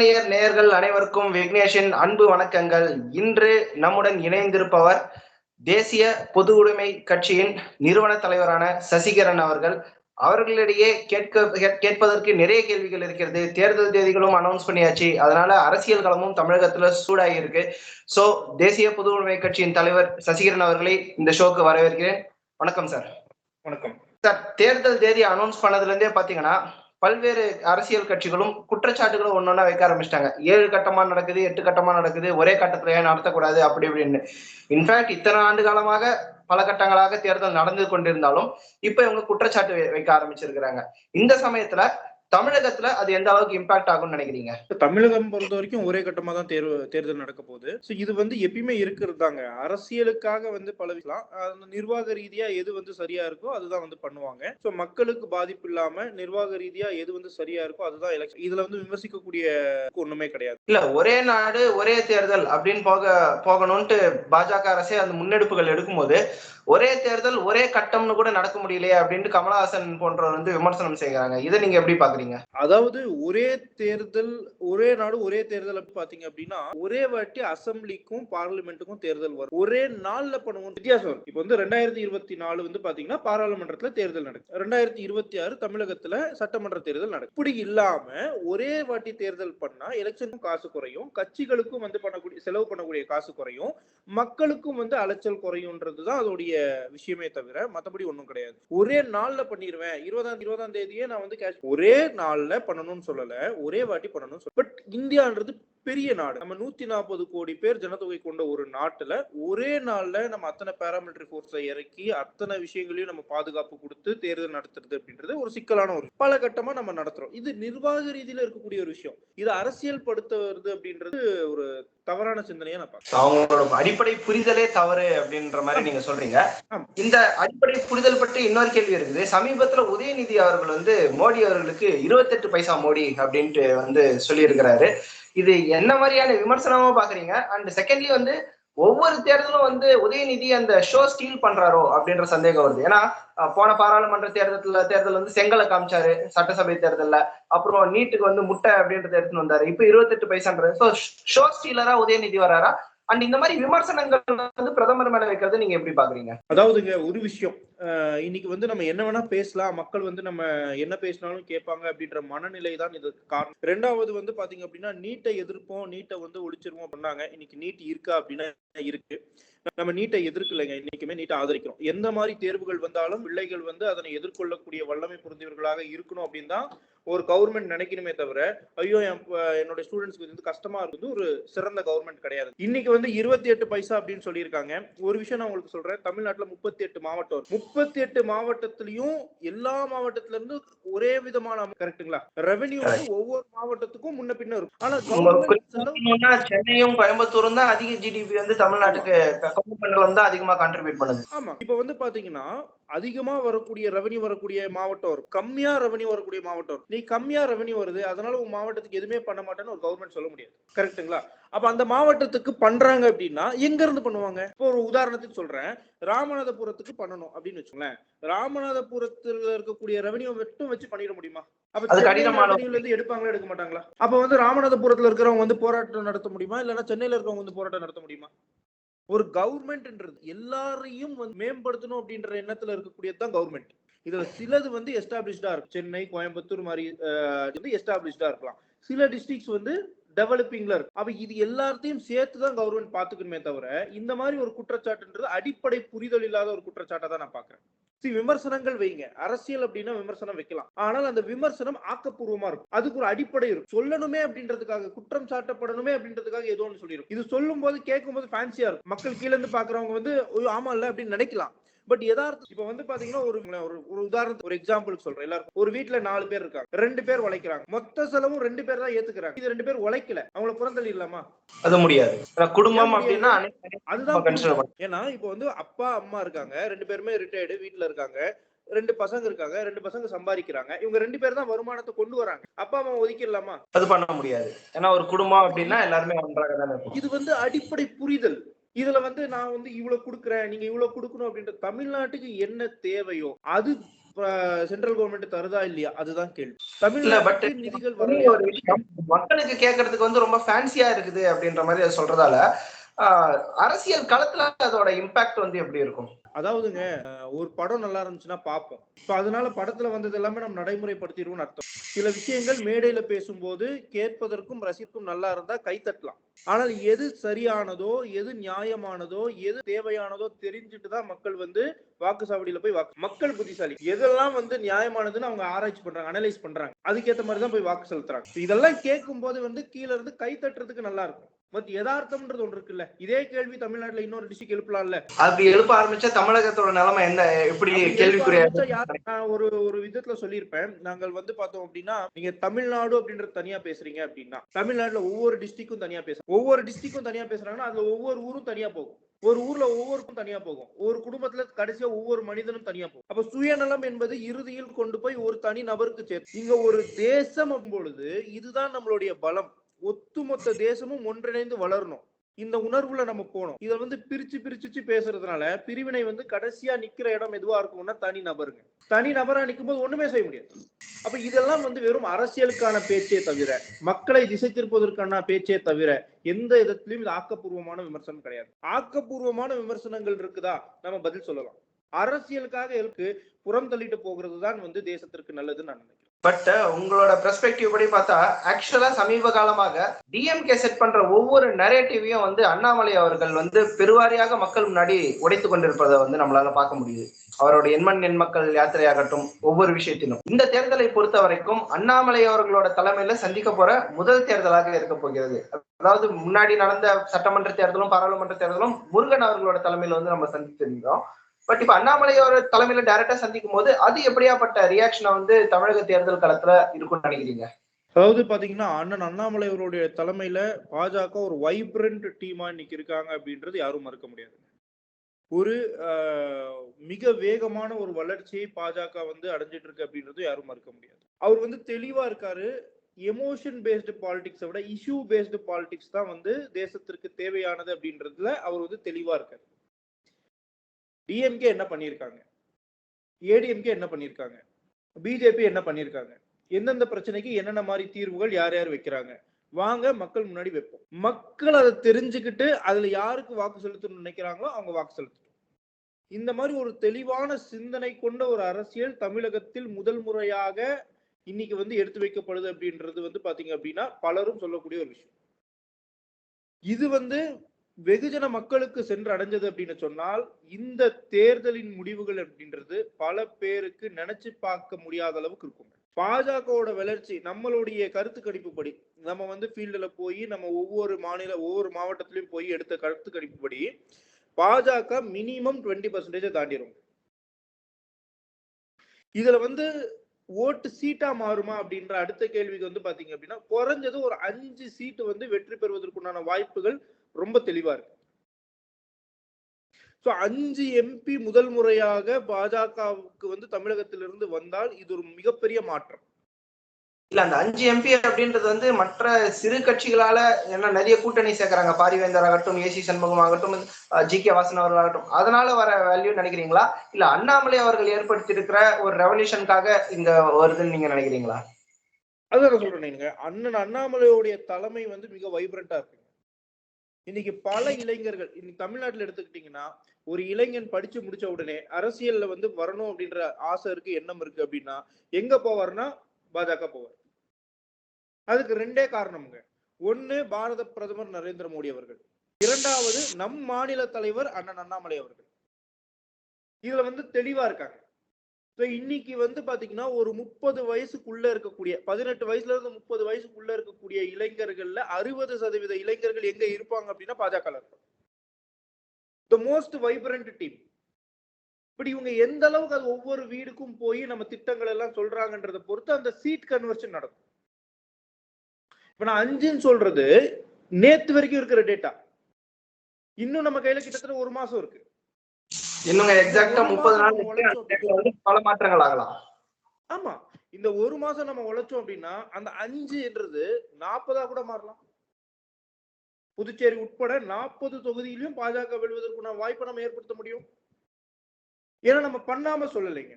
சாமானியர் நேயர்கள் அனைவருக்கும் விக்னேஷின் அன்பு வணக்கங்கள். இன்று நம்முடன் இணைந்திருப்பவர் தேசிய பொது உடைமை கட்சியின் நிறுவன தலைவரான சசிகரன் அவர்கள். அவர்களிடையே கேட்க கேட்பதற்கு நிறைய கேள்விகள் இருக்கிறது. தேர்தல் தேதிகளும் அனௌன்ஸ் பண்ணியாச்சு. அதனால அரசியல் களமும் தமிழகத்துல சூடாகி இருக்கு சோ தேசிய பொது உடைமை கட்சியின் தலைவர் சசிகரன் அவர்களை இந்த ஷோக்கு வரவேற்கிறேன். வணக்கம் சார். வணக்கம். சார் தேர்தல் தேதி அனௌன்ஸ் பண்ணதுல இருந்தே பாத்தீங்கன்னா பல்வேறு அரசியல் கட்சிகளும் குற்றச்சாட்டுகளும் ஒன்னொன்னா வைக்க ஆரம்பிச்சிட்டாங்க. ஏழு கட்டமா நடக்குது எட்டு கட்டமா நடக்குது ஒரே கட்டத்துல ஏன் நடத்தக்கூடாது? அப்படி இப்படின்னு. இன்ஃபேக்ட் இத்தனை ஆண்டு காலமாக பல கட்டங்களாக தேர்தல் நடந்து கொண்டிருந்தாலும் இப்ப இவங்க குற்றச்சாட்டு வைக்க ஆரம்பிச்சிருக்கிறாங்க. இந்த சமயத்துல தமிழகத்துல அது எந்த அளவுக்கு இம்பாக்ட் ஆகும்னு நினைக்கிறீங்க? தமிழகம் பொறுத்த வரைக்கும் ஒரே கட்டமா தான் தேர்வு தேர்தல் நடக்க போகுது. ஸோ இது வந்து எப்பயுமே இருக்கிறது தாங்க அரசியலுக்காக வந்து அந்த நிர்வாக ரீதியா எது வந்து சரியா இருக்கோ அதுதான் வந்து பண்ணுவாங்க. ஸோ மக்களுக்கு பாதிப்பு இல்லாம நிர்வாக ரீதியா எது வந்து சரியா இருக்கோ அதுதான் எலெக்ஷன் இதுல வந்து விமர்சிக்கக்கூடிய ஒண்ணுமே கிடையாது. இல்ல ஒரே நாடு ஒரே தேர்தல் அப்படின்னு போக போகணும்ட்டு பாஜக அரசே அந்த முன்னெடுப்புகள் எடுக்கும்போது ஒரே தேர்தல் ஒரே கட்டம்னு கூட நடக்க முடியலையே அப்படின்ட்டு கமலஹாசன் போன்றவர் வந்து விமர்சனம் செய்கிறாங்க. இதை நீங்க எப்படி பாக்குறீங்க? அதாவது ஒரே தேர்தல் ஒரே நாடு ஒரே தேர்தல் அப்படி பாத்தீங்க அப்படின்னா ஒரே வாட்டி அசம்பிளிக்கும் பார்லிமெண்ட்டுக்கும் தேர்தல் வரும். ஒரே நாள்ல பண்ணுவோம் வித்தியாசம். வரும் இப்போ வந்து ரெண்டாயிரத்தி இருபத்தி நாலு வந்து பாத்தீங்கன்னா பாராளுமன்றத்துல தேர்தல் நடக்கும் ரெண்டாயிரத்தி இருபத்தி ஆறு தமிழகத்துல சட்டமன்ற தேர்தல் நடக்கும் இப்படி இல்லாம ஒரே வாட்டி தேர்தல் பண்ணா எலெக்ஷனுக்கும் காசு குறையும் கட்சிகளுக்கும் வந்து பண்ணக்கூடிய செலவு பண்ணக்கூடிய காசு குறையும் மக்களுக்கும் வந்து அலைச்சல் குறையும்ன்றது தான் அதோடைய விஷயமே தவிர மற்றபடி ஒன்றும் கிடையாது. ஒரே நாள்ல பண்ணிடுவேன் இருபதாம் இருபதாம் தேதியே நான் வந்து கேஷ் ஒரே நாள்ல பண்ணணும்னு சொல்லல. ஒரே வாட்டி பண்ணணும்னு சொல்ல பட் இந்தியான்றது பெரிய நாடு. நம்ம நூத்தி நாற்பது கோடி பேர் ஜனத்தொகை கொண்ட ஒரு நாட்டுல ஒரே நாள்ல நம்ம அத்தனை பாராமிலிட்டரி ஃபோர்ஸை இறக்கி அத்தனை விஷயங்களையும் நம்ம பாதுகாப்பு கொடுத்து தேர்தல் நடத்துறது அப்படின்றது ஒரு சிக்கலான ஒரு பல கட்டமா நம்ம நடத்துறோம். இது நிர்வாக ரீதியில இருக்கக்கூடிய ஒரு விஷயம். இது அரசியல் படுத்துறது அப்படின்றது ஒரு தவறான சிந்தனையா நான் பார்க்கிறேன். அவங்களோட அடிப்படை புரிதலே தவறு அப்படின்ற மாதிரி நீங்க சொல்றீங்க. இந்த அடிப்படை புரிதல் பற்றி இன்னொரு கேள்வி இருக்குது. சமீபத்துல உதயநிதி அவர்கள் வந்து மோடி அவர்களுக்கு இருபத்தெட்டு பைசா மோடி அப்படின்ட்டு வந்து சொல்லியிருக்கிறாரு. இது என்ன மாதிரியான விமர்சனமா பாக்குறீங்க? அண்ட் செகண்ட்லி வந்து ஒவ்வொரு தேர்தலும் வந்து உதயநிதி அந்த ஷோ ஸ்டீல் பண்றாரோ அப்படின்ற சந்தேகம் வருது. ஏன்னா போன பாராளுமன்ற தேர்தல்ல தேர்தல் வந்து செங்கலை காமிச்சாரு சட்டசபை தேர்தல்ல. அப்புறம் நீட்டுக்கு வந்து முட்டை அப்படின்றத எடுத்துன்னு வந்தாரு. இப்ப இருபத்தெட்டு பைசான்றது. ஸோ ஷோ ஸ்டீலரா உதயநிதி வராரா? அண்ட் இந்த மாதிரி விமர்சனங்கள் வந்து பிரதமர் மேல வைக்கிறது நீங்க எப்படி பாக்குறீங்க? அதாவதுங்க ஒரு விஷயம். இன்னைக்கு வந்து நம்ம என்ன வேணா பேசலாம். மக்கள் வந்து நம்ம என்ன பேசினாலும் கேட்பாங்க அப்படின்ற மனநிலை தான் இது காரணம். ரெண்டாவது வந்து பாத்தீங்க அப்படின்னா நீட்டை எதிர்ப்போம் நீட்டை வந்து ஒழிச்சிருவோம் அப்படின்னாங்க. இன்னைக்கு நீட் இருக்கா அப்படின்னா இருக்கு. நம்ம நீட்டை எதிர்க்கலைங்க. இன்னைக்குமே நீட்டை ஆதரிக்கிறோம். எந்த மாதிரி தேர்வுகள் வந்தாலும் பிள்ளைகள் வந்து அதனை எதிர்கொள்ளக்கூடிய வல்லமை பொருந்தியவர்களாக இருக்கணும் அப்படின்னு தான் ஒரு கவர்மெண்ட் நினைக்கணுமே தவிர ஐயோ என்னோட ஸ்டூடெண்ட்ஸ்க்கு வந்து கஷ்டமா இருக்குது ஒரு சிறந்த கவர்மெண்ட் கிடையாது. இன்னைக்கு வந்து இருபத்தி எட்டு பைசா அப்படின்னு சொல்லியிருக்காங்க. ஒரு விஷயம் நான் உங்களுக்கு சொல்றேன். தமிழ்நாட்டுல முப்பத்தி எட்டு மாவட்டம். முப்பத்தி எட்டு மாவட்டத்திலயும் எல்லா மாவட்டத்துல இருந்து ஒரே விதமான கரெக்ட்டுங்களா ரெவென்யூ வந்து ஒவ்வொரு மாவட்டத்துக்கும் முன்ன பின்ன இருக்கும். ஆனா சென்னையும் கோயம்புத்தூரும் தான் அதிக ஜிடிபி வந்து தமிழ்நாட்டுக்கு கவர்மெண்ட் தான் அதிகமா கான்ட்ரிபியூட் பண்ணுது. ஆமா. இப்ப வந்து பாத்தீங்கன்னா அதிகமா வரக்கூடிய ரெவன்யூ வரக்கூடிய மாவட்டம் வரும். கம்மியா ரெவன்யூ வரக்கூடிய மாவட்டம் நீ கம்மியா ரெவன்யூ வருது அதனால உங்க மாவட்டத்துக்கு எதுவுமே பண்ண மாட்டேன்னு ஒரு கவர்மெண்ட் சொல்ல முடியாது. கரெக்ட்டுங்களா அப்ப அந்த மாவட்டத்துக்கு பண்றாங்க அப்படின்னா எங்க இருந்து பண்ணுவாங்க? இப்போ ஒரு உதாரணத்துக்கு சொல்றேன். ராமநாதபுரத்துக்கு பண்ணணும் அப்படின்னு வச்சுங்களேன் ராமநாதபுரத்துல இருக்கக்கூடிய ரெவன்யூ மட்டும் வச்சு பண்ணிட முடியுமா? அப்ப கடினமான இருந்து எடுப்பாங்களா எடுக்க மாட்டாங்களா? அப்ப வந்து ராமநாதபுரத்துல இருக்கிறவங்க வந்து போராட்டம் நடத்த முடியுமா? இல்லைன்னா சென்னையில இருக்கவங்க வந்து போராட்டம் நடத்த முடியுமா? ஒரு கவர்மெண்ட்ன்றது எல்லாரையும் வந்து மேம்படுத்தணும் அப்படின்ற எண்ணத்துல இருக்கக்கூடியது தான் கவர்மெண்ட் இதுல சிலது வந்து எஸ்டாப்ளிஷ்டா இருக்கும். சென்னை கோயம்புத்தூர் மாதிரி வந்து எஸ்டாப்ளிஷ்டா இருக்கலாம். சில டிஸ்ட்ரிக்ஸ் வந்து டெவலப்பிங்ல இருக்கு அப்ப இது எல்லாத்தையும் சேர்த்து தான் கவர்மெண்ட் பாத்துக்கணுமே தவிர இந்த மாதிரி ஒரு குற்றச்சாட்டுன்றது அடிப்படை புரிதல் இல்லாத ஒரு குற்றச்சாட்டை தான் நான் பாக்குறேன் சி விமர்சனங்கள் வைங்க. அரசியல் அப்படின்னா விமர்சனம் வைக்கலாம். ஆனால் அந்த விமர்சனம் ஆக்கப்பூர்வமா இருக்கும். அதுக்கு ஒரு அடிப்படை இருக்கும். சொல்லணுமே அப்படின்றதுக்காக குற்றம் சாட்டப்படணுமே அப்படின்றதுக்காக ஏதோ ஒன்று சொல்லிடும் இது சொல்லும் போது கேட்கும் போது ஃபேன்சியா இருக்கும். மக்கள் கீழே இருந்து பாக்குறவங்க வந்து ஆமா இல்ல அப்படின்னு நினைக்கலாம். பட் யதார்த்தம் இப்ப வந்து பாத்தீங்கன்னா ஒரு ஒரு உதாரணத்துக்கு ஒரு எக்ஸாம்பிளுக்கு சொல்றேன். எல்லாருக்கும் ஒரு வீட்ல நாலு பேர் இருக்காங்க. ரெண்டு பேர் உழைக்கிறாங்க. மொத்த செலவும் ரெண்டு பேர் தான் ஏத்துக்கிறாங்க. இது ரெண்டு பேர் உழைக்கல. அவங்கள புறந்தள்ளி இல்லாமா அது முடியாது. குடும்பம் அப்படின்னா அதுதான். ஏன்னா இப்போ வந்து அப்பா அம்மா இருக்காங்க. ரெண்டு பேருமே ரிட்டையர்டு வீட்ல இருக்காங்க. ரெண்டு பசங்க இருக்காங்க. ரெண்டு பசங்க சம்பாதிக்கிறாங்க. இவங்க ரெண்டு பேர் தான் வருமானத்தை கொண்டு வராங்க. அப்பா அம்மா ஒதுக்கிடலாமா? அது பண்ண முடியாது. ஏன்னா ஒரு குடும்பம் அப்படின்னா எல்லாருமே ஒன்றாக தானே இது வந்து அடிப்படை புரிதல். இதுல வந்து நான் வந்து இவ்வளவு கொடுக்குறேன் நீங்க இவ்வளவு கொடுக்கணும் அப்படின்ற தமிழ்நாட்டுக்கு என்ன தேவையோ அது சென்ட்ரல் கவர்மெண்ட் தருதா இல்லையா? அதுதான் கேள்வி. தமிழ்நாட்டுக்கு நிதிகள் மக்களுக்கு கேட்கறதுக்கு வந்து ரொம்ப ஃபேன்சியா இருக்குது அப்படின்ற மாதிரி அதை சொல்றதால அரசியல் களத்துல அதோட இம்பாக்ட் வந்து எப்படி இருக்கும்? அதாவதுங்க ஒரு படம் நல்லா இருந்துச்சுன்னா பார்ப்போம். இப்போ அதனால படத்துல வந்தது எல்லாமே நம்ம நடைமுறைப்படுத்திடுவோம்னு அர்த்தம். சில விஷயங்கள் மேடையில பேசும்போது கேட்பதற்கும் ரசிக்கும் நல்லா இருந்தா கைத்தட்டலாம் ஆனால் எது சரியானதோ எது நியாயமானதோ எது தேவையானதோ தெரிஞ்சுட்டு தான் மக்கள் வந்து வாக்குச்சாவடியில போய் வாக்கு மக்கள் புத்திசாலி. எதெல்லாம் வந்து நியாயமானதுன்னு அவங்க ஆராய்ச்சி பண்றாங்க அனலைஸ் பண்றாங்க அதுக்கேற்ற மாதிரி தான் போய் வாக்கு செலுத்துறாங்க. இதெல்லாம் கேட்கும் போது வந்து கீழ இருந்து கை தட்டுறதுக்கு நல்லா இருக்கும். பட் யதார்த்தம்ன்றது ஒன்று இருக்குல்ல. இதே கேள்வி தமிழ்நாட்டுல இன்னொரு டிஸ்ட்ரிக்ட் எழுப்பலாம்ல. அப்படி எழுப்ப ஆரம்பிச்சா தமிழகத்தோட நிலைமை என்ன? எப்படி கேள்விக்குரிய ஒரு ஒரு விதத்துல சொல்லியிருப்பேன். நாங்கள் வந்து பார்த்தோம் அப்படின்னா நீங்க தமிழ்நாடு அப்படின்றது தனியா பேசுறீங்க அப்படின்னா தமிழ்நாட்டுல ஒவ்வொரு டிஸ்ட்ரிக்டும் தனியா பேசுறாங்க ஒவ்வொரு டிஸ்ட்ரிக்டும் தனியா பேசுறாங்கன்னா அதுல ஒவ்வொரு ஊரும் தனியா போகும். ஒரு ஊர்ல ஒவ்வொருக்கும் தனியா போகும். ஒரு குடும்பத்துல கடைசியா ஒவ்வொரு மனிதனும் தனியா போகும். அப்ப சுயநலம் என்பது இறுதியில் கொண்டு போய் ஒரு தனி நபருக்கு சேர்த்து இங்க ஒரு தேசம் பொழுது இதுதான் நம்மளுடைய பலம். ஒத்துமொத்த தேசமும் ஒன்றிணைந்து வளரணும். இந்த உணர்வுல நம்ம போனோம் இதை வந்து பிரிச்சு பிரிச்சு பேசுறதுனால பிரிவினை வந்து கடைசியா நிக்கிற இடம் எதுவா இருக்கும்னா தனி நபருங்க. தனி நபரா நிற்கும் போது ஒண்ணுமே செய்ய முடியாது. அப்ப இதெல்லாம் வந்து வெறும் அரசியலுக்கான பேச்சே தவிர மக்களை திசை திருப்பதற்கான பேச்சே தவிர எந்த விதத்திலும் இது ஆக்கப்பூர்வமான விமர்சனம் கிடையாது. ஆக்கப்பூர்வமான விமர்சனங்கள் இருக்குதா? நம்ம பதில் சொல்லலாம். அரசியலுக்காக இருக்கு புறம் தள்ளிட்டு போகிறது தான் வந்து தேசத்திற்கு நல்லதுன்னு நான் நினைக்கிறேன். பட் uh, உங்களோட பெர்ஸ்பெக்டிவ் படி பார்த்தா ஆக்சுவலா சமீப காலமாக டிஎம்கே செட் பண்ற ஒவ்வொரு நரேட்டிவையும் வந்து அண்ணாமலை அவர்கள் வந்து பெருவாரியாக மக்கள் முன்னாடி உடைத்து கொண்டிருப்பதை வந்து நம்மளால பார்க்க முடியுது. அவரோட எண்மண் எண் மக்கள் யாத்திரையாகட்டும் ஒவ்வொரு விஷயத்திலும். இந்த தேர்தலை பொறுத்த வரைக்கும் அண்ணாமலை அவர்களோட தலைமையில சந்திக்க போற முதல் தேர்தலாக இருக்க போகிறது. அதாவது முன்னாடி நடந்த சட்டமன்ற தேர்தலும் பாராளுமன்ற தேர்தலும் முருகன் அவர்களோட தலைமையில வந்து நம்ம சந்தித்திருந்தோம். பட் இப்ப அண்ணாமலை அவர் தலைமையில டைரக்டா சந்திக்கும் போது அது எப்படியாப்பட்ட ரியாக்ஷனை வந்து தமிழக தேர்தல் களத்துல இருக்கும்னு நினைக்கிறீங்க? அதாவது பாத்தீங்கன்னா அண்ணன் அண்ணாமலை அவருடைய தலைமையில பாஜக ஒரு வைப்ரண்ட் டீமா இன்னைக்கு இருக்காங்க அப்படின்றது யாரும் மறுக்க முடியாது. ஒரு ஆஹ், மிக வேகமான ஒரு வளர்ச்சியை பாஜக வந்து அடைஞ்சிட்டு இருக்கு அப்படின்றது யாரும் மறுக்க முடியாது. அவர் வந்து தெளிவா இருக்காரு. எமோஷன் பேஸ்டு பாலிடிக்ஸை விட இஷ்யூ பேஸ்டு பாலிடிக்ஸ் தான் வந்து தேசத்திற்கு தேவையானது அப்படின்றதுல அவர் வந்து தெளிவா இருக்காரு. டிஎம்கே என்ன பண்ணியிருக்காங்க ஏடிஎம்கே என்ன பண்ணியிருக்காங்க பிஜேபி என்ன பண்ணியிருக்காங்க எந்தெந்த பிரச்சனைக்கு என்னென்ன மாதிரி தீர்வுகள் யார் யார் வைக்கிறாங்க? வாங்க மக்கள் முன்னாடி வைப்போம். மக்கள் அதை தெரிஞ்சுக்கிட்டு அதுல யாருக்கு வாக்கு செலுத்தணும்னு நினைக்கிறாங்களோ அவங்க வாக்கு செலுத்தணும். இந்த மாதிரி ஒரு தெளிவான சிந்தனை கொண்ட ஒரு அரசியல் தமிழகத்தில் முதல் முறையாக இன்னைக்கு வந்து எடுத்து வைக்கப்படுது அப்படின்றது வந்து பாத்தீங்க அப்படின்னா பலரும் சொல்லக்கூடிய ஒரு விஷயம். இது வந்து வெகுஜன மக்களுக்கு சென்று அடைஞ்சது அப்படின்னு சொன்னால் இந்த தேர்தலின் முடிவுகள் அப்படின்றது பல பேருக்கு நினைச்சு பார்க்க முடியாத அளவுக்கு இருக்கும். பாஜகவோட வளர்ச்சி நம்மளுடைய கருத்து கணிப்புப்படி நம்ம வந்து ஃபீல்டில் போய் நம்ம ஒவ்வொரு மாநில ஒவ்வொரு மாவட்டத்திலையும் போய் எடுத்த கருத்து கணிப்புப்படி பாஜக மினிமம் டுவெண்ட்டி பர்சன்டேஜை தாண்டிடும் இதுல வந்து ஓட்டு சீட்டா மாறுமா அப்படின்ற அடுத்த கேள்விக்கு வந்து பாத்தீங்க அப்படின்னா குறைஞ்சது ஒரு அஞ்சு சீட்டு வந்து வெற்றி பெறுவதற்குண்டான வாய்ப்புகள் ரொம்ப தெளிவா இருக்கு. சோ அஞ்சு எம்பி முதல் முறையாக பாஜகவுக்கு வந்து தமிழகத்திலிருந்து வந்தால் இது ஒரு மிகப்பெரிய மாற்றம். இல்ல அந்த அஞ்சு எம்பி அப்படின்றது வந்து மற்ற சிறு கட்சிகளால என்ன நிறைய கூட்டணி சேர்க்கறாங்க. பாரிவேந்தர் ஆகட்டும் ஏசி சண்முகம் ஆகட்டும் ஜி கே வாசன் அவர்கள் ஆகட்டும். அதனால வர வேல்யூ நினைக்கிறீங்களா? இல்ல அண்ணாமலை அவர்கள் ஏற்படுத்தி இருக்கிற ஒரு ரெவல்யூஷனுக்காக இங்க வருதுன்னு நீங்க நினைக்கிறீங்களா? அதான் நான் சொல்றேன் அண்ணன் அண்ணாமலையுடைய தலைமை வந்து மிக வைப்ரண்டா இருக்கு. இன்னைக்கு பல இளைஞர்கள் இன்னைக்கு தமிழ்நாட்டுல எடுத்துக்கிட்டீங்கன்னா ஒரு இளைஞன் படிச்சு முடிச்ச உடனே அரசியல்ல வந்து வரணும் அப்படின்ற ஆசை இருக்கு எண்ணம் இருக்கு அப்படின்னா எங்க போவார்னா பாஜக போவார். அதுக்கு ரெண்டே காரணம்ங்க. ஒண்ணு பாரத பிரதமர் நரேந்திர மோடி அவர்கள். இரண்டாவது நம் மாநில தலைவர் அண்ணன் அண்ணாமலை அவர்கள். இதுல வந்து தெளிவா இருக்காங்க. ஸோ இன்னைக்கு வந்து பாத்தீங்கன்னா ஒரு முப்பது வயசுக்குள்ள இருக்கக்கூடிய பதினெட்டு வயசுல இருந்து முப்பது வயசுக்குள்ள இருக்கக்கூடிய இளைஞர்கள்ல அறுபது சதவீத இளைஞர்கள் எங்க இருப்பாங்க அப்படின்னா பாஜக இருக்கும் த மோஸ்ட் வைப்ரண்ட் டீம் இப்படி இவங்க எந்த அளவுக்கு அது ஒவ்வொரு வீடுக்கும் போய் நம்ம திட்டங்கள் எல்லாம் சொல்றாங்கன்றத பொறுத்து அந்த சீட் கன்வர்ஷன் நடக்கும். இப்ப நான் அஞ்சுன்னு சொல்றது நேத்து வரைக்கும் இருக்கிற டேட்டா இன்னும் நம்ம கையில கிட்டத்தட்ட ஒரு மாசம் இருக்கு. இன்னும் எக்ஸாக்டா முப்பது நாள் வந்து பல மாற்றங்கள் ஆகலாம். ஆமா. இந்த ஒரு மாசம் நம்ம உழைச்சோம் அப்படின்னா அந்த அஞ்சுன்றது நாற்பதா கூட மாறலாம். புதுச்சேரி உட்பட நாற்பது தொகுதியிலும் பாஜக வெல்வதற்குன வாய்ப்பை நம்ம ஏற்படுத்த முடியும். ஏன்னா நம்ம பண்ணாம சொல்லலைங்க.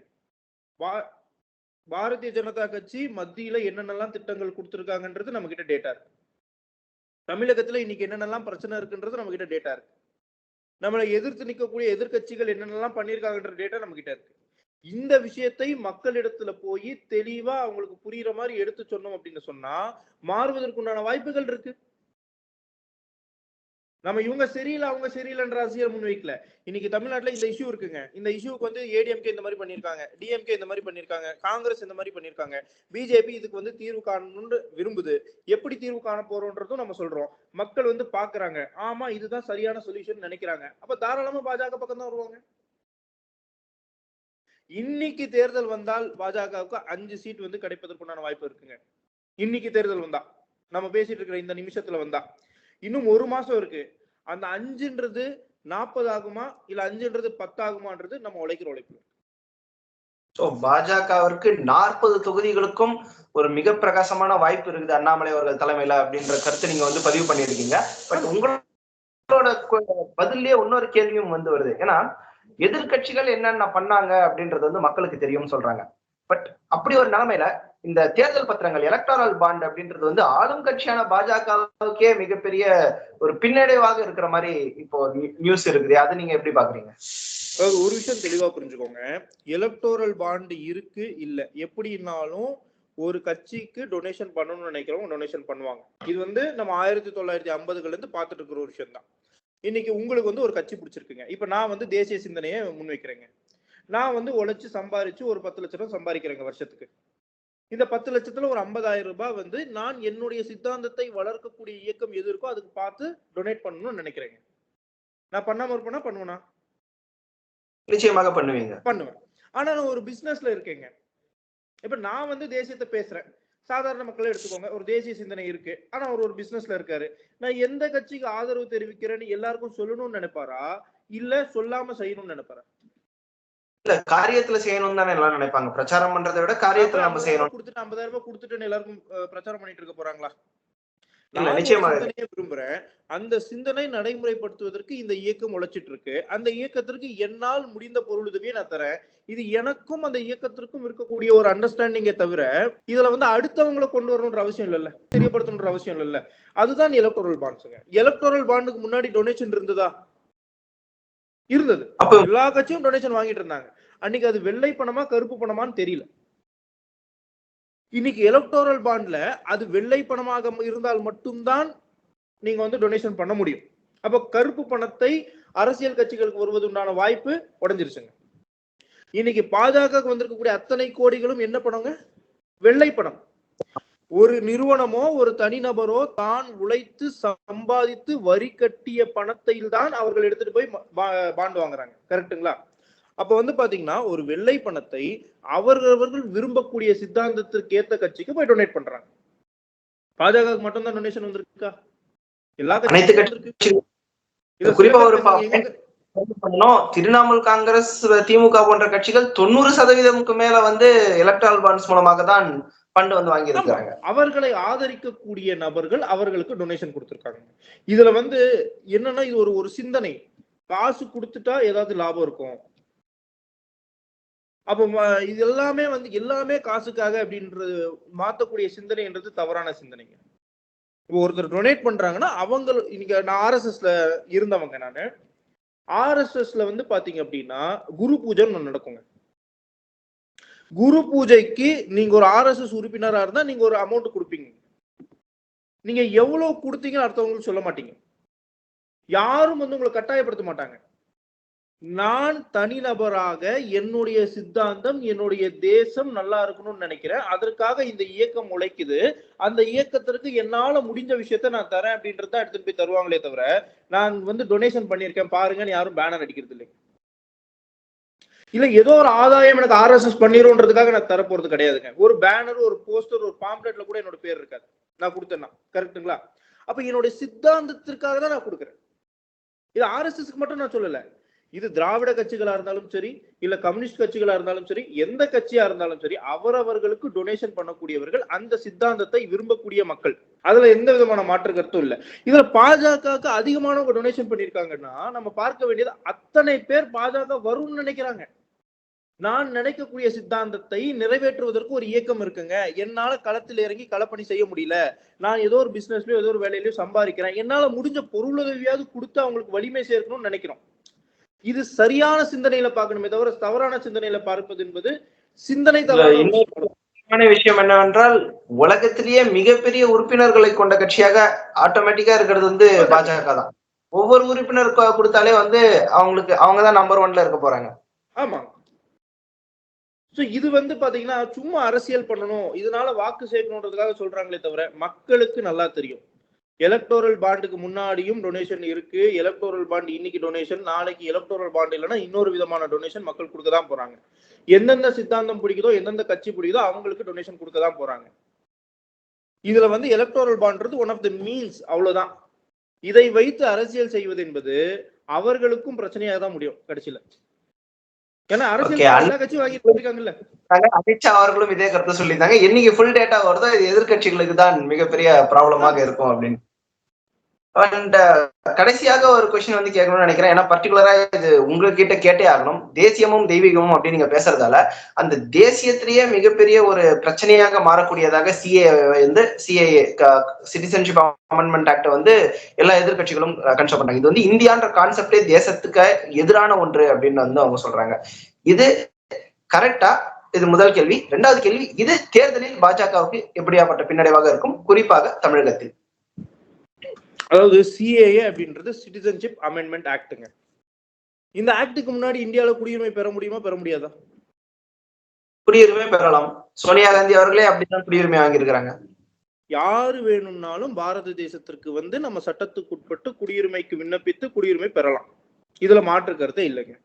பாரதிய ஜனதா கட்சி மத்தியில என்னென்னலாம் திட்டங்கள் கொடுத்திருக்காங்கன்றது நம்ம கிட்ட டேட்டா இருக்கு. தமிழகத்துல இன்னைக்கு என்னென்னலாம் பிரச்சனை இருக்குன்றது நம்ம கிட்ட டேட்டா இருக்கு. நம்மளை எதிர்த்து நிற்கக்கூடிய எதிர்க்கட்சிகள் என்னென்னலாம் பண்ணியிருக்காங்கன்ற டேட்டா நம்ம கிட்ட இருக்கு. இந்த விஷயத்தை மக்களிடத்துல போய் தெளிவா அவங்களுக்கு புரியுற மாதிரி எடுத்து சொன்னோம் அப்படின்னு சொன்னா மாறுவதற்குண்டான வாய்ப்புகள் இருக்கு. நம்ம இவங்க சரியில்லை அவங்க சரியில்லைன்ற அரசியல் முன்வைக்கல இன்னைக்கு தமிழ்நாட்டுல இந்த இஷ்யூ இருக்குங்க. இந்த இஷ்யூக்கு வந்து ஏடிஎம்கே இந்த மாதிரி பண்ணிருக்காங்க டிஎம்கே இந்த மாதிரி பண்ணிருக்காங்க காங்கிரஸ் இந்த மாதிரி பண்ணிருக்காங்க பிஜேபி இதுக்கு வந்து தீர்வு காணணும்னு விரும்புது. எப்படி தீர்வு காண போறோன்றதும் நம்ம சொல்றோம். மக்கள் வந்து பாக்குறாங்க. ஆமா இதுதான் சரியான சொல்யூஷன் நினைக்கிறாங்க. அப்ப தாராளமா பாஜக பக்கம் தான் வருவாங்க. இன்னைக்கு தேர்தல் வந்தால் பாஜகவுக்கு அஞ்சு சீட் வந்து கிடைப்பதற்குண்டான வாய்ப்பு இருக்குங்க. இன்னைக்கு தேர்தல் வந்தா. நம்ம பேசிட்டு இருக்கிற இந்த நிமிஷத்துல வந்தா. இன்னும் ஒரு மாசம் இருக்கு. அந்த அஞ்சுன்றது நாற்பது ஆகுமா? இல்ல அஞ்சுன்றது பத்து ஆகுமான்றது நம்ம உழைக்கிற உழைப்பு. சோ பாஜகவிற்கு நாற்பது தொகுதிகளுக்கும் ஒரு மிக பிரகாசமான வாய்ப்பு இருக்குது அண்ணாமலை அவர்கள் தலைமையில அப்படின்ற கருத்து நீங்க வந்து பதிவு பண்ணியிருக்கீங்க. பட் உங்களோட பதில்லயே இன்னொரு கேள்வியும் வந்து வருது. ஏன்னா எதிர்க்கட்சிகள் என்னென்ன பண்ணாங்க அப்படின்றது வந்து மக்களுக்கு தெரியும்னு சொல்றாங்க. பட் அப்படி ஒரு நிலைமையில இந்த தேர்தல் பத்திரங்கள் எலக்டோரல் பாண்ட் அப்படின்றது வந்து ஆளும் கட்சியான பாஜகவுக்கே மிகப்பெரிய ஒரு பின்னடைவாக இருக்கிற மாதிரி இப்போ நியூஸ் இருக்குது. அதை நீங்க எப்படி பாக்குறீங்க? அதாவது ஒரு விஷயம் தெளிவா புரிஞ்சுக்கோங்க. எலக்டோரல் பாண்டு இருக்கு இல்ல. எப்படின்னாலும் ஒரு கட்சிக்கு டொனேஷன் பண்ணணும்னு நினைக்கிறவங்க டொனேஷன் பண்ணுவாங்க. இது வந்து நம்ம ஆயிரத்தி தொள்ளாயிரத்தி ஐம்பதுகள்ல இருந்து பார்த்துட்டு இருக்கிற ஒரு விஷயம் தான். இன்னைக்கு உங்களுக்கு வந்து ஒரு கட்சி பிடிச்சிருக்குங்க. இப்ப நான் வந்து தேசிய சிந்தனையை முன்வைக்கிறேங்க. நான் வந்து உழைச்சு சம்பாரிச்சு ஒரு பத்து லட்ச ரூபாய் சம்பாதிக்கிறேங்க வருஷத்துக்கு. இந்த பத்து லட்சத்துல ஒரு ஐம்பதாயிரம் ரூபாய் வந்து நான் என்னுடைய சித்தாந்தத்தை வளர்க்கக்கூடிய இயக்கம் எது இருக்கோ அதுக்கு பார்த்து டொனேட் பண்ணணும்னு நினைக்கிறேங்க. நான் பண்ணாம இருப்பேனா? பண்ணுவேனா? நிச்சயமாக பண்ணுவீங்க. பண்ணுவேன். ஆனா நான் ஒரு பிசினஸ்ல இருக்கேங்க. இப்ப நான் வந்து தேசியத்தை பேசுறேன். சாதாரண மக்களை எடுத்துக்கோங்க. ஒரு தேசிய சிந்தனை இருக்கு. ஆனா அவர் ஒரு பிசினஸ்ல இருக்காரு. நான் எந்த கட்சிக்கு ஆதரவு தெரிவிக்கிறேன்னு எல்லாருக்கும் சொல்லணும்னு நினைப்பாரா? இல்ல சொல்லாம செய்யணும்னு நினைப்பாரா? இல்ல காரியத்துல செய்யணும்னு தானே எல்லாம் நினைப்பாங்க. பிரச்சாரம் பண்றதை விட காரியத்துல நம்ம செய்யணும். கொடுத்துட்டு ஐம்பதாயிரம் ரூபாய் கொடுத்துட்டு எல்லாருக்கும் பிரச்சாரம் பண்ணிட்டு இருக்க போறாங்களா? இல்ல, விரும்புறேன். அந்த சிந்தனை நடைமுறைப்படுத்துவதற்கு இந்த இயக்கம் உழைச்சிட்டு இருக்கு. அந்த இயக்கத்திற்கு என்னால் முடிந்த பொருளுதவியை நான் தரேன். இது எனக்கும் அந்த இயக்கத்திற்கும் இருக்கக்கூடிய ஒரு அண்டர்ஸ்டாண்டிங்கை தவிர இதுல வந்து அடுத்தவங்களை கொண்டு வரணுன்ற அவசியம் இல்லைல்ல. தெரியப்படுத்தணுன்ற அவசியம் இல்லைல்ல. அதுதான் எலக்டோரல் பாண்ட்ஸுங்க எலக்டோரல் பாண்டுக்கு முன்னாடி டொனேஷன் இருந்ததா? இருந்தது. அப்ப எல்லா கட்சியும் டொனேஷன் வாங்கிட்டு இருந்தாங்க. அன்னைக்கு அது வெள்ளை பணமா கருப்பு பணமான்னு தெரியல. இன்னைக்கு எலக்டோரல் பாண்ட்ல அது வெள்ளை பணமாக இருந்தால் மட்டும்தான் நீங்க வந்து டொனேஷன் பண்ண முடியும். அப்ப கருப்பு பணத்தை அரசியல் கட்சிகளுக்கு வருவது உண்டான வாய்ப்பு உடைஞ்சிருச்சுங்க. இன்னைக்கு பாஜக வந்திருக்கக்கூடிய அத்தனை கோடிகளும் என்ன பணங்க? வெள்ளை பணம். ஒரு நிறுவனமோ ஒரு தனிநபரோ தான் உழைத்து சம்பாதித்து வரி கட்டிய பணத்தில் தான் அவர்கள் எடுத்துட்டு போய் பாண்ட் வாங்குறாங்க. கரெக்ட்டுங்களா? அப்ப வந்து பாத்தீங்கன்னா ஒரு வெள்ளை பணத்தை அவரவர்கள் விரும்பக்கூடிய சித்தாந்தத்திற்கு ஏத்த கட்சிக்கு போய் டொனேட் பண்றாங்க. பாஜக மட்டும் தான் டொனேஷன் வந்திருக்கா. எல்லா பண்ணணும். திரிணாமுல் காங்கிரஸ் திமுக போன்ற கட்சிகள் தொண்ணூறு சதவீதம்க்கு மேல வந்து எலக்ட்ரல் பாண்ட்ஸ் மூலமாக தான் ஃபண்ட் வந்து வாங்கி இருக்காங்க அவர்களை ஆதரிக்கக்கூடிய நபர்கள் அவர்களுக்கு டொனேஷன் கொடுத்துருக்காங்க. இதுல வந்து என்னன்னா இது ஒரு ஒரு சிந்தனை. காசு கொடுத்துட்டா ஏதாவது லாபம் இருக்கும். அப்போ இது எல்லாமே வந்து எல்லாமே காசுக்காக அப்படின்றது மாத்தக்கூடிய சிந்தனைன்றது தவறான சிந்தனைங்க. இப்போ ஒருத்தர் டொனேட் பண்றாங்கன்னா அவங்க இன்னைக்கு நான் ஆர்எஸ்எஸ்ல இருந்தவங்க நான். ஆர்எஸ்எஸ்ல வந்து பாத்தீங்க அப்படின்னா குரு பூஜைன்னு ஒன்று நடக்குங்க. குரு பூஜைக்கு நீங்க ஒரு ஆர்எஸ்எஸ் உறுப்பினரா இருந்தா நீங்க ஒரு அமௌண்ட் கொடுப்பீங்க. நீங்க எவ்வளவு கொடுத்தீங்கன்னு அடுத்தவங்களுக்கு சொல்ல மாட்டீங்க. யாரும் வந்து உங்களை கட்டாயப்படுத்த மாட்டாங்க. நான் தனிநபராக என்னுடைய சித்தாந்தம் என்னுடைய தேசம் நல்லா இருக்கணும்னு நினைக்கிறேன். அதற்காக இந்த இயக்கம் உழைக்குது. அந்த இயக்கத்திற்கு என்னால முடிஞ்ச விஷயத்த நான் தரேன் அப்படின்றத எடுத்துட்டு போய் தருவாங்களே தவிர நான் வந்து டொனேஷன் பண்ணியிருக்கேன். பாருங்கன்னு யாரும் பேனர் அடிக்கிறது இல்லைங்க. இல்ல ஏதோ ஒரு ஆதாயம் எனக்கு ஆர்எஸ்எஸ் பண்ணிடும்ன்றதுக்காக நான் தரப்போறது கிடையாதுங்க. ஒரு பேனர் ஒரு போஸ்டர் ஒரு பாம்ப்ளெட்ல கூட என்னோட பேர் இருக்காது. நான் கொடுத்தேன்னா. கரெக்ட்டுங்களா அப்ப என்னுடைய சித்தாந்தத்திற்காக தான் நான் கொடுக்குறேன். இது ஆர்எஸ்எஸ்க்கு மட்டும் நான் சொல்லல. இது திராவிட கட்சிகளா இருந்தாலும் சரி இல்ல கம்யூனிஸ்ட் கட்சிகளா இருந்தாலும் சரி எந்த கட்சியா இருந்தாலும் சரி அவரவர்களுக்கு டொனேஷன் பண்ணக்கூடியவர்கள் அந்த சித்தாந்தத்தை விரும்பக்கூடிய மக்கள். அதுல எந்த விதமான மாற்று கருத்தும் இல்ல. இதுல பாஜகவுக்கு அதிகமானவங்க டொனேஷன் பண்ணிருக்காங்கன்னா நம்ம பார்க்க வேண்டியது அத்தனை பேர் பாஜக வரும்னு நினைக்கிறாங்க. நான் நினைக்கக்கூடிய சித்தாந்தத்தை நிறைவேற்றுவதற்கு ஒரு இயக்கம் இருக்குங்க. என்னால களத்தில் இறங்கி களப்பணி செய்ய முடியல. நான் ஏதோ ஒரு பிசினஸ்லயோ ஏதோ ஒரு வேலையிலயோ சம்பாதிக்கிறேன். என்னால முடிஞ்ச பொருளுதவியாவது கொடுத்து அவங்களுக்கு வலிமை சேர்க்கணும்னு நினைக்கிறோம். இது சரியான சிந்தனையில பார்க்கணுமே தவிர தவறான சிந்தனையில பார்ப்பது என்பது சிந்தனை தவறான விஷயம். என்னவென்றால் உலகத்திலேயே மிகப்பெரிய உறுப்பினர்களை கொண்ட கட்சியாக ஆட்டோமேட்டிக்கா இருக்கிறது வந்து பாஜக தான் ஒவ்வொரு உறுப்பினருக்கு கொடுத்தாலே வந்து அவங்களுக்கு அவங்க தான் நம்பர் ஒன்ல இருக்க போறாங்க. ஆமா ஸோ இது வந்து பாத்தீங்கன்னா சும்மா அரசியல் பண்ணணும். இதனால வாக்கு சேர்க்கணுன்றதுக்காக சொல்றாங்களே தவிர மக்களுக்கு நல்லா தெரியும். எலக்டோரல் பாண்டுக்கு முன்னாடியும் டொனேஷன் இருக்கு. எலக்டோரல் பாண்ட் இன்னைக்கு டொனேஷன் நாளைக்கு எலக்டோரல் பாண்ட் இல்லைன்னா இன்னொரு விதமான டொனேஷன் மக்கள் கொடுக்க தான் போறாங்க. எந்தெந்த சித்தாந்தம் பிடிக்குதோ எந்தெந்த கட்சி பிடிக்குதோ அவங்களுக்கு டொனேஷன் கொடுக்க தான் போறாங்க. இதுல வந்து எலக்டோரல் பாண்ட்றது ஒன் ஆஃப் த மீன்ஸ் அவ்வளவுதான். இதை வைத்து அரசியல் செய்வது என்பது அவர்களுக்கும் பிரச்சனையாக தான் முடியும் கடைசியில. ஏன்னா அரசியல் கட்சியும் வாங்கிட்டு அமித்ஷா அவர்களும் இதே கருத்து சொல்லியிருந்தாங்க. என்னைக்கு ஃபுல் டேட்டா வருதோ இது எதிர்க்கட்சிகளுக்கு தான் மிகப்பெரிய ப்ராப்ளமாக இருக்கும் அப்படின்னு. அண்ட் uh, கடைசியாக ஒரு கொஸ்டின் வந்து கேட்கணும்னு நினைக்கிறேன். ஏன்னா பர்டிகுலரா இது உங்ககிட்ட கேட்டே ஆகணும். தேசியமும் தெய்வீகமும் அப்படின்னு நீங்க பேசுறதால அந்த தேசியத்திலேயே மிகப்பெரிய ஒரு பிரச்சனையாக மாறக்கூடியதாக சிஏ வந்து சிஏஏ சிட்டிசன்ஷிப் அமெண்ட்மெண்ட் ஆக்ட் வந்து எல்லா எதிர்க்கட்சிகளும் கன்சிடர் பண்றாங்க. இது வந்து இந்தியான்ற கான்செப்டே தேசத்துக்கு எதிரான ஒன்று அப்படின்னு வந்து அவங்க சொல்றாங்க. இது கரெக்டா இது முதல் கேள்வி. ரெண்டாவது கேள்வி இது தேர்தலில் பாஜகவுக்கு எப்படியாப்பட்ட பின்னடைவாக இருக்கும்? குறிப்பாக தமிழகத்தில். அதாவது சிஏஏ அப்படின்றது சிட்டிசன்ஷிப் அமெண்ட்மெண்ட் ஆக்டுங்க இந்த ஆக்டுக்கு முன்னாடி இந்தியால குடியுரிமை பெற முடியுமா? பெற முடியாதா? குடியுரிமை பெறலாம். சோனியா காந்தி அவர்களே அப்படிதான் குடியுரிமை வாங்கியிருக்கிறாங்க. யாரு வேணும்னாலும் பாரத தேசத்திற்கு வந்து நம்ம சட்டத்துக்கு உட்பட்டு குடியுரிமைக்கு விண்ணப்பித்து குடியுரிமை பெறலாம். இதுல மாற்று கருத்தே இல்லைங்க.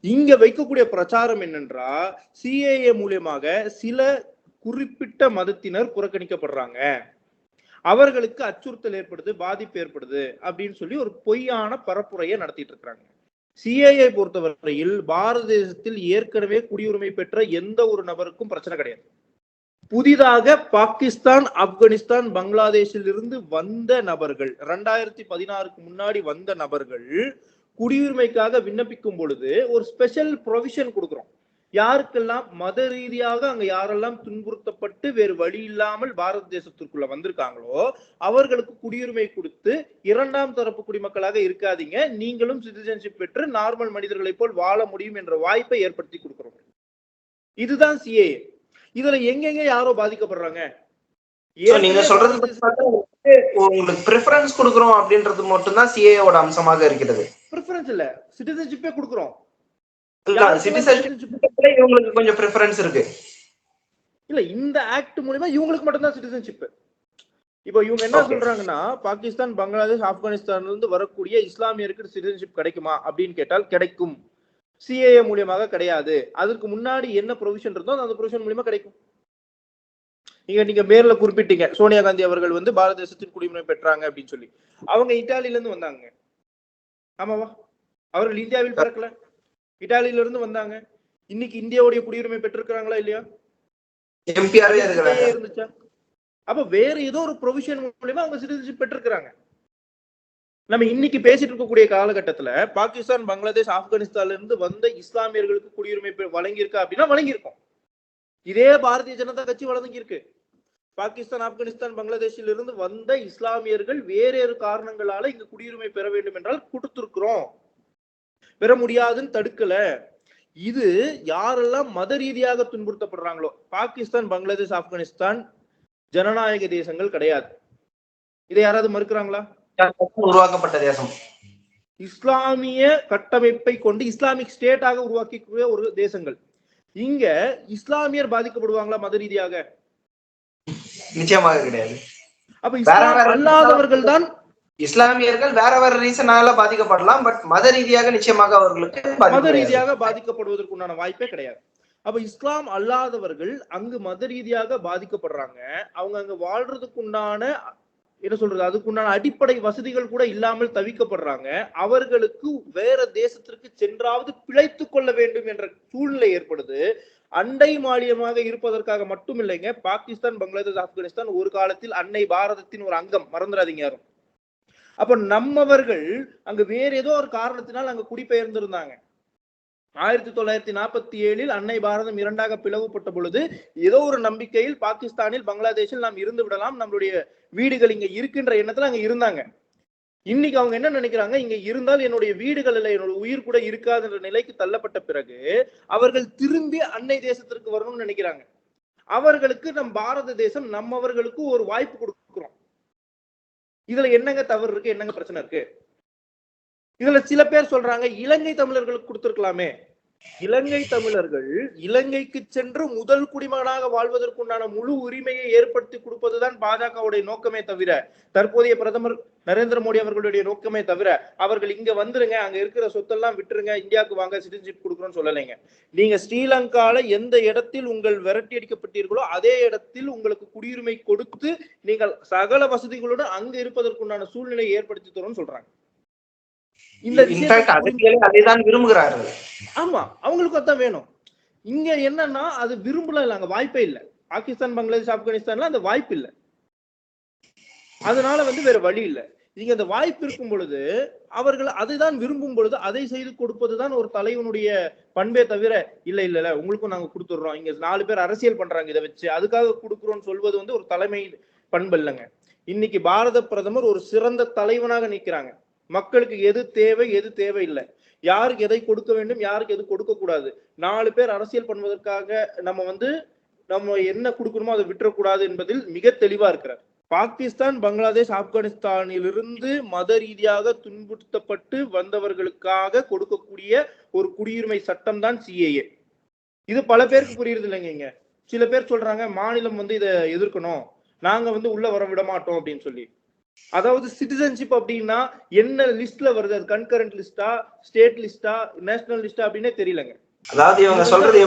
இங்க வைக்கக்கூடிய பிரச்சாரம் என்னன்றா சிஏஏ மூலியமாக சில குறிப்பிட்ட மதத்தினர் புறக்கணிக்கப்படுறாங்க. அவர்களுக்கு அச்சுறுத்தல் ஏற்படுது பாதிப்பு ஏற்படுது அப்படின்னு சொல்லி ஒரு பொய்யான பரப்புரையை நடத்திட்டு இருக்கிறாங்க. சிஏஐ பொறுத்தவரையில் பாரத தேசத்தில் ஏற்கனவே குடியுரிமை பெற்ற எந்த ஒரு நபருக்கும் பிரச்சனை கிடையாது. புதிதாக பாகிஸ்தான் ஆப்கானிஸ்தான் பங்களாதேஷில் இருந்து வந்த நபர்கள் ரெண்டாயிரத்தி பதினாறுக்கு முன்னாடி வந்த நபர்கள் குடியுரிமைக்காக விண்ணப்பிக்கும் பொழுது ஒரு ஸ்பெஷல் ப்ரொவிஷன் கொடுக்குறோம். யாருக்கெல்லாம் மத ரீதியாக அங்க யாரெல்லாம் துன்புறுத்தப்பட்டு வேறு வழி இல்லாமல் பாரத தேசத்திற்குள்ள வந்திருக்காங்களோ அவர்களுக்கு குடியுரிமை கொடுத்து இரண்டாம் தரப்பு குடிமக்களாக இருக்காதீங்க. நீங்களும் சிட்டிசன்ஷிப் பெற்று நார்மல் மனிதர்களைப் போல் வாழ முடியும் என்ற வாய்ப்பை ஏற்படுத்தி கொடுக்கிறோம் இதுதான் சிஏ இதுல எங்கெங்க யாரோ பாதிக்கப்படுறாங்க? நீங்க சொல்றது உங்களுக்கு ப்ரிஃபரன்ஸ் கொடுக்குறோம் அப்படின்றது மட்டும்தான் சிஏஓட அம்சமாக இருக்கிறது. ப்ரிஃபரன்ஸ் இல்ல. சிட்டிசன்ஷிப்பே கொடுக்குறோம். இவங்களுக்கு கொஞ்சம் ப்ரிஃபரன்ஸ் இருக்கு. இல்ல இந்த ஆக்ட் மூலியமா இவங்களுக்கு மட்டும்தான் சிட்டிசன்ஷிப் இப்போ இவங்க என்ன. சொல்றாங்கன்னா பாகிஸ்தான் பங்களாதேஷ் ஆப்கானிஸ்தான்ல இருந்து வரக்கூடிய இஸ்லாமியருக்கு சிட்டிசன்ஷிப் கிடைக்குமா அப்படின்னு கேட்டால் கிடைக்கும். சிஏஏ மூலியமாக கிடையாது. அதற்கு முன்னாடி என்ன ப்ரொவிஷன் இருந்தோ அந்த ப்ரொவிஷன் மூலியமா கிடைக்கும். நீங்க நீங்க மேல குறிப்பிட்டீங்க. சோனியா காந்தி அவர்கள் வந்து பாரத தேசத்தின் குடியுரிமை பெற்றாங்க அப்படின்னு சொல்லி. அவங்க இத்தாலியில இருந்து வந்தாங்க. ஆமாவா? அவர்கள் இந்தியாவில் பிறக்கல. இத்தாலியில இருந்து வந்தாங்க. இன்னைக்கு இந்தியாவுடைய குடியுரிமை பெற்றிருக்கிறாங்களா இல்லையா? இருந்துச்சா? அப்ப வேற ஏதோ ஒரு ப்ரொவிஷன் மூலியமா அவங்க சிட்டிசன்ஷிப் பெற்றிருக்கிறாங்க. நம்ம இன்னைக்கு பேசிட்டு இருக்கக்கூடிய காலகட்டத்துல பாகிஸ்தான் பங்களாதேஷ் ஆப்கானிஸ்தான்ல இருந்து வந்த இஸ்லாமியர்களுக்கு குடியுரிமை வழங்கியிருக்கா அப்படின்னா வழங்கியிருக்கோம். இதே பாரதிய ஜனதா கட்சி வழங்கியிருக்கு பாகிஸ்தான் ஆப்கானிஸ்தான் பங்களாதேஷில் இருந்து வந்த இஸ்லாமியர்கள் வேறொரு காரணங்களால இங்க குடியுரிமை பெற வேண்டும் என்றால் கொடுத்திருக்கிறோம். பெற முடியாதுன்னு தடுக்கல. இது யாரெல்லாம் மத ரீதியாக துன்புறுத்தப்படுறாங்களோ பாகிஸ்தான் பங்களாதேஷ் ஆப்கானிஸ்தான் ஜனநாயக தேசங்கள் கிடையாது. இதை யாராவது மறுக்கிறாங்களா? உருவாக்கப்பட்ட தேசம். இஸ்லாமிய கட்டமைப்பை கொண்டு இஸ்லாமிக் ஸ்டேட்டாக உருவாக்கிக்கூடிய ஒரு தேசங்கள். இங்க இஸ்லாமியர் பாதிக்கப்படுவாங்களா மத ரீதியாக? நிச்சயமாக கிடையாது. அப்ப இஸ்லாம் அல்லாதவர்கள் தான் இஸ்லாமியர்கள் வேற வேற ரீசனால பாதிக்கப்படலாம் பட் மத ரீதியாக நிச்சயமாக அவர்களுக்கு மத. ரீதியாக பாதிக்கப்படுவதற்கு உண்டான வாய்ப்பே கிடையாது. அப்ப இஸ்லாம் அல்லாதவர்கள் அங்கு மத ரீதியாக பாதிக்கப்படுறாங்க. அவங்க அங்க வாழ்றதுக்கு உண்டான என்ன சொல்றது அதுக்குண்டான அடிப்படை வசதிகள் கூட இல்லாமல் தவிக்கப்படுறாங்க. அவர்களுக்கு வேற தேசத்திற்கு சென்றாவது பிழைத்துக் கொள்ள வேண்டும் என்ற சூழ்நிலை ஏற்படுது. அண்டை மாநிலமாக இருப்பதற்காக மட்டும் இல்லைங்க பாகிஸ்தான் பங்களாதேஷ் ஆப்கானிஸ்தான் ஒரு காலத்தில் அன்னை பாரதத்தின் ஒரு அங்கம். மறந்துடாதீங்க யாரும். அப்ப நம்மவர்கள் அங்க வேற ஏதோ ஒரு காரணத்தினால் அங்க குடிபெயர்ந்திருந்தாங்க. ஆயிரத்தி தொள்ளாயிரத்தி நாற்பத்தி ஏழில் அன்னை பாரதம் இரண்டாக பிளவுபட்ட பொழுது ஏதோ ஒரு நம்பிக்கையில் பாகிஸ்தானில் பங்களாதேஷில் நாம் இருந்து விடலாம் நம்மளுடைய வீடுகள் இங்க இருக்கின்ற எண்ணத்துல அங்க இருந்தாங்க. இன்னைக்கு அவங்க என்ன நினைக்கிறாங்க? இங்க இருந்தால் என்னுடைய வீடுகள் இல்லை என்னோட உயிர் கூட இருக்காதுன்ற நிலைக்கு தள்ளப்பட்ட பிறகு அவர்கள் திரும்பி அன்னை தேசத்திற்கு வரணும்னு நினைக்கிறாங்க. அவர்களுக்கு நம் பாரத தேசம் நம்மவர்களுக்கு ஒரு வாய்ப்பு கொடுக்கிறோம். இதுல என்னங்க தவறு இருக்கு? என்னங்க பிரச்சனை இருக்கு? இதுல சில பேர் சொல்றாங்க இலங்கை தமிழர்களுக்கு கொடுத்துருக்கலாமே. இலங்கை தமிழர்கள் இலங்கைக்கு சென்று முதல் குடிமகனாக வாழ்வதற்குண்டான முழு உரிமையை ஏற்படுத்தி கொடுப்பதுதான் பாஜகவுடைய நோக்கமே தவிர தற்போதைய பிரதமர் நரேந்திர மோடி அவர்களுடைய நோக்கமே தவிர அவர்கள் இங்க வந்துருங்க அங்க இருக்கிற சொத்தெல்லாம் விட்டுருங்க இந்தியாவுக்கு வாங்க சிட்டிசன்ஷிப் கொடுக்குறோம்னு சொல்லலைங்க. நீங்க ஸ்ரீலங்கால எந்த இடத்தில் உங்கள் விரட்டி அடிக்கப்பட்டீர்களோ அதே இடத்தில் உங்களுக்கு குடியுரிமை கொடுத்து நீங்கள் சகல வசதிகளுடன் அங்க இருப்பதற்குண்டான சூழ்நிலையை ஏற்படுத்தி தரும்னு சொல்றாங்க. இந்த விரும்புகிறார்கள். ஆமா அவங்களுக்கு அதான் வேணும். இங்க என்னன்னா அது விரும்பல இல்ல அங்க வாய்ப்பே இல்ல. பாகிஸ்தான் பங்களாதேஷ் ஆப்கானிஸ்தான்ல அந்த வாய்ப்பு இல்ல. அதனால வந்து வேற வழி இல்ல. இங்க அந்த வாய்ப்பு இருக்கும் பொழுது அவர்கள் அதைதான் விரும்பும் பொழுது அதை செய்து கொடுப்பதுதான் ஒரு தலைவனுடைய பண்பே தவிர இல்ல இல்ல இல்ல உங்களுக்கும் நாங்க கொடுத்துடுறோம். இங்க நாலு பேர் அரசியல் பண்றாங்க இதை வச்சு. அதுக்காக கொடுக்குறோம்னு சொல்வது வந்து ஒரு தலைமை பண்பு இல்லைங்க. இன்னைக்கு பாரத பிரதமர் ஒரு சிறந்த தலைவனாக நிக்கிறாங்க. மக்களுக்கு எது தேவை எது தேவையில்லை. யாருக்கு எதை கொடுக்க வேண்டும் யாருக்கு எது கொடுக்க கூடாது. நாலு பேர் அரசியல் பண்ணுவதற்காக நம்ம வந்து நம்ம என்ன கொடுக்கணுமோ அதை விட்டுறக்கூடாது என்பதில் மிக தெளிவா இருக்கிறார். பாகிஸ்தான் பங்களாதேஷ் ஆப்கானிஸ்தானிலிருந்து மத ரீதியாக துன்புறுத்தப்பட்டு வந்தவர்களுக்காக கொடுக்கக்கூடிய ஒரு குடியுரிமை சட்டம் தான் சிஏஏ இது பல பேருக்கு புரியுறது இல்லைங்க இங்க. சில பேர் சொல்றாங்க மாநிலம் வந்து இதை எதிர்க்கணும். நாங்க வந்து உள்ள வர விட மாட்டோம் அப்படின்னு சொல்லி. அதாவது சிட்டிசன்ஷிப் அப்படின்னா என்ன லிஸ்ட்ல வருது? அது கன்கரண்ட் லிஸ்டா ஸ்டேட் லிஸ்டா நேஷனல் லிஸ்டா அப்படின்னே தெரியலங்க. அதாவது இவங்க சொல்றது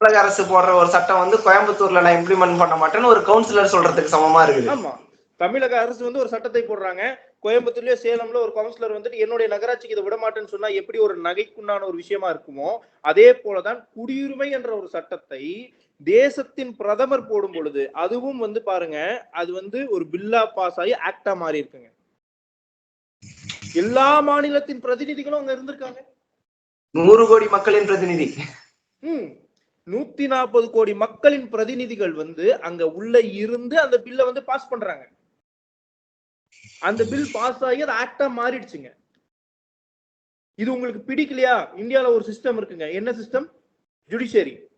தமிழக அரசு போடுற ஒரு சட்டம் வந்து கோயம்புத்தூர்ல நான் இம்ப்ளிமெண்ட் பண்ண மாட்டேன்னு ஒரு கவுன்சிலர் சொல்றதுக்கு சமமா இருக்குது. ஆமா. தமிழக அரசு வந்து ஒரு சட்டத்தை போடுறாங்க. கோயம்புத்தூர்லயோ சேலம்ல ஒரு கவுன்சிலர் வந்துட்டு என்னுடைய நகராட்சிக்கு இதை விட மாட்டேன்னு சொன்னா எப்படி ஒரு நகைக்குண்டான ஒரு விஷயமா இருக்குமோ? அதே போலதான் குடியுரிமை என்ற ஒரு சட்டத்தை தேசத்தின் பிரதமர் போடும் பொழுது அதுவும் வந்து பாருங்க அது வந்து ஒரு பில்லா பாஸ் ஆகி ஆக்டா மாறி இருக்குங்க. எல்லா மாநிலத்தின் பிரதிநிதிகளும் அங்க இருந்திருக்காங்க. நூறு கோடி மக்களின் பிரதிநிதி. ம். நூத்தி நாற்பது கோடி மக்களின் பிரதிநிதிகள் வந்து அங்க உள்ள இருந்து அந்த பில்லை வந்து பாஸ் பண்றாங்க. அந்த பில் பாஸ் ஆகி அது ஆக்டா மாறிடுச்சுங்க. இது உங்களுக்கு பிடிக்கலையா? இந்தியால ஒரு சிஸ்டம் இருக்குங்க. என்ன சிஸ்டம் ஜுடிஷியரி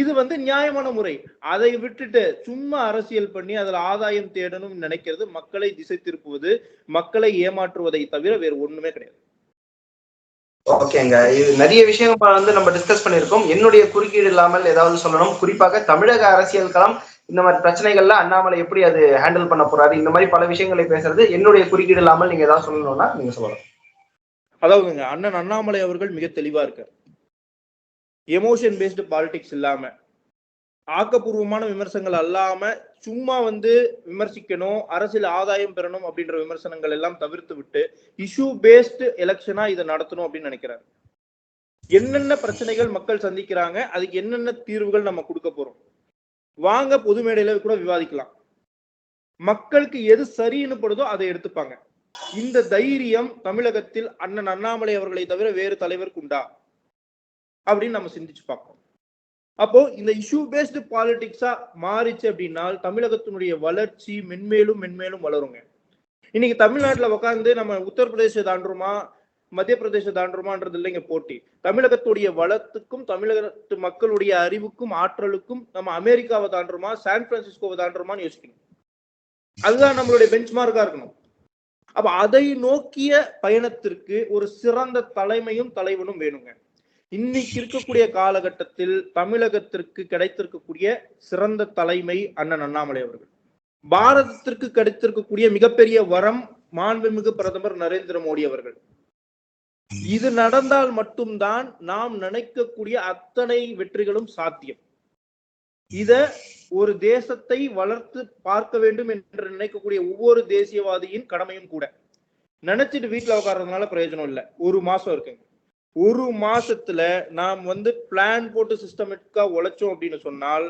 இது வந்து நியாயமான முறை. அதை விட்டுட்டு சும்மா அரசியல் பண்ணி அதுல ஆதாயம் தேடணும் நினைக்கிறது மக்களை திசை திருப்புவது மக்களை ஏமாற்றுவதை தவிர வேறு ஒண்ணுமே கிடையாது. ஓகேங்க. இது நிறைய விஷயங்கள் வந்து நம்ம டிஸ்கஸ் பண்ணியிருக்கோம். என்னுடைய குறுக்கீடு இல்லாமல் ஏதாவது சொல்லணும். குறிப்பாக தமிழக அரசியல் களம் இந்த மாதிரி பிரச்சனைகள்ல அண்ணாமலை எப்படி அது ஹேண்டில் பண்ண போறாரு? இந்த மாதிரி பல விஷயங்களை பேசுறது. என்னுடைய குறுக்கீடு இல்லாமல் நீங்க ஏதாவது சொல்லணும்னா நீங்க சொல்லலாம். அதாவதுங்க அண்ணன் அண்ணாமலை அவர்கள் மிக தெளிவா இருக்கார். எமோஷன் பேஸ்டு பாலிடிக்ஸ் இல்லாம ஆக்கப்பூர்வமான விமர்சனங்கள் அல்லாம சும்மா வந்து விமர்சிக்கணும் அரசியல் ஆதாயம் பெறணும் அப்படின்ற விமர்சனங்கள் எல்லாம் தவிர்த்து விட்டு இஷ்யூ பேஸ்டு எலெக்ஷனா இதை நடத்தணும் அப்படின்னு நினைக்கிறாரு. என்னென்ன பிரச்சனைகள் மக்கள் சந்திக்கிறாங்க அதுக்கு என்னென்ன தீர்வுகள் நம்ம கொடுக்க போறோம்? வாங்க பொது மேடையில கூட விவாதிக்கலாம். மக்களுக்கு எது சரின்னு படுதோ அதை எடுத்துப்பாங்க. இந்த தைரியம் தமிழகத்தில் அண்ணன் அண்ணாமலை அவர்களை தவிர வேறு தலைவருக்கு உண்டா? அப்படின்னு நம்ம சிந்திச்சு பார்ப்போம் அப்போ இந்த இஷ்யூ பேஸ்டு பாலிடிக்ஸா மாறிச்சு அப்படின்னா தமிழகத்தினுடைய வளர்ச்சி மென்மேலும் மென்மேலும் வளருங்க. இன்னைக்கு தமிழ்நாட்டில் உட்காந்து நம்ம உத்தரப்பிரதேச தாண்டுறோமா மத்திய பிரதேச தாண்டுறோமான்றது இல்லைங்க போட்டி. தமிழகத்துடைய வளத்துக்கும் தமிழகத்து மக்களுடைய அறிவுக்கும் ஆற்றலுக்கும் நம்ம அமெரிக்காவை தாண்டுறோமா சான் பிரான்சிஸ்கோவை தாண்டுறோமான்னு யோசிக்கணும். அதுதான் நம்மளுடைய பெஞ்ச்மார்க்காக இருக்கணும். அப்ப அதை நோக்கிய பயணத்திற்கு ஒரு சிறந்த தலைமையும் தலைவனும் வேணுங்க. இன்னைக்கு இருக்கக்கூடிய காலகட்டத்தில் தமிழகத்திற்கு கிடைத்திருக்கக்கூடிய சிறந்த தலைமை அண்ணன் அண்ணாமலை அவர்கள். பாரதத்திற்கு கிடைத்திருக்கக்கூடிய மிகப்பெரிய வரம் மாண்புமிகு பிரதமர் நரேந்திர மோடி அவர்கள். இது நடந்தால் மட்டும்தான் நாம் நினைக்கக்கூடிய அத்தனை வெற்றிகளும் சாத்தியம். இத ஒரு தேசத்தை வளர்த்து பார்க்க வேண்டும் என்று நினைக்கக்கூடிய ஒவ்வொரு தேசியவாதியின் கடமையும் கூட. நினைச்சிட்டு வீட்டுல உட்கார்றதுனால பிரயோஜனம் இல்லை. ஒரு மாசம் இருக்குங்க. ஒரு மாசத்துல நாம் வந்து பிளான் போட்டு சிஸ்டமேட்டிக்கா உழைச்சோம் அப்படின்னு சொன்னால்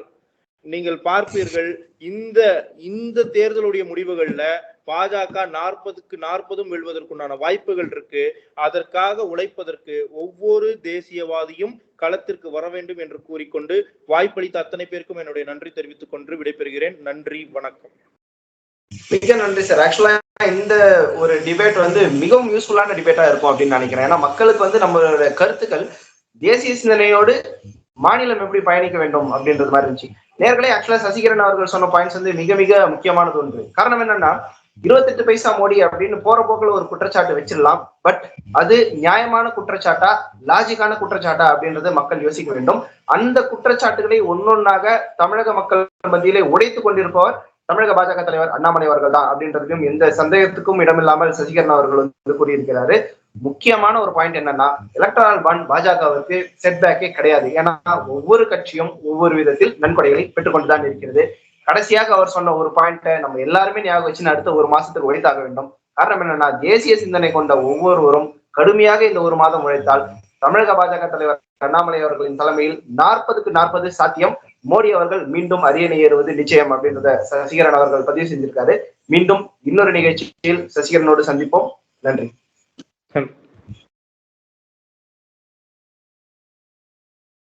நீங்கள் பார்ப்பீர்கள் இந்த இந்த தேர்தலுடைய முடிவுகள்ல பாஜக நாற்பதுக்கு நாற்பதும் வெல்வதற்குண்டான வாய்ப்புகள் இருக்கு. அதற்காக உழைப்பதற்கு ஒவ்வொரு தேசியவாதியும் களத்திற்கு வர வேண்டும் என்று கூறிக்கொண்டு வாய்ப்பளித்த அத்தனை பேருக்கும் என்னுடைய நன்றி தெரிவித்துக் கொண்டு விடைபெறுகிறேன். நன்றி வணக்கம். மிக நன்றி சார் ஆக்சுவலா இந்த ஒரு டிபேட் வந்து மிகவும் யூஸ்ஃபுல்லான டிபேட்டா இருக்கும் அப்படின்னு நினைக்கிறேன். ஏன்னா மக்களுக்கு வந்து நம்மளோட கருத்துக்கள் தேசிய சிந்தனையோடு மாநிலம் எப்படி பயணிக்க வேண்டும் அப்படின்றது மாதிரி இருந்துச்சு. நேர்களே ஆக்சுவலா சசிகரன் அவர்கள் சொன்ன பாயிண்ட்ஸ் வந்து மிக மிக முக்கியமானது ஒன்று. காரணம் என்னன்னா இருபத்தெட்டு பைசா மோடி அப்படின்னு போற போக்குல ஒரு குற்றச்சாட்டு வச்சிடலாம். பட் அது நியாயமான குற்றச்சாட்டா லாஜிக்கான குற்றச்சாட்டா அப்படின்றத மக்கள் யோசிக்க வேண்டும். அந்த குற்றச்சாட்டுகளை ஒன்னொன்னாக தமிழக மக்கள் மத்தியிலே உடைத்து கொண்டிருப்பவர் தமிழக பாஜக தலைவர் அண்ணாமலை அவர்கள் தான் அப்படின்றதுக்கும் எந்த சந்தேகத்துக்கும் இடமில்லாமல் சசிகரன் அவர்கள் வந்து கூறியிருக்கிறாரு. முக்கியமான ஒரு பாயிண்ட் என்னன்னா எலக்டரல் பாண்ட் பாஜகவிற்கு செட்பேக்கே கிடையாது. ஏன்னா ஒவ்வொரு கட்சியும் ஒவ்வொரு விதத்தில் நன்கொடைகளை பெற்றுக்கொண்டுதான் இருக்கிறது. கடைசியாக அவர் சொன்ன ஒரு பாயிண்ட்டை நம்ம எல்லாருமே ஞாபகம் வச்சு அடுத்த ஒரு மாசத்துக்கு ஒழித்தாக வேண்டும். காரணம் என்னன்னா தேசிய சிந்தனை கொண்ட ஒவ்வொருவரும் கடுமையாக இந்த ஒரு மாதம் உழைத்தால் தமிழக பாஜக தலைவர் அண்ணாமலை அவர்களின் தலைமையில் நாற்பதுக்கு நாற்பது சாத்தியம் மோடி அவர்கள் மீண்டும் அரியணை ஏறுவது நிச்சயம் அப்படின்றத சசிகரன் அவர்கள் பதிவு செஞ்சிருக்காரு. மீண்டும் இன்னொரு நிகழ்ச்சியில் சசிகரனோடு சந்திப்போம். நன்றி.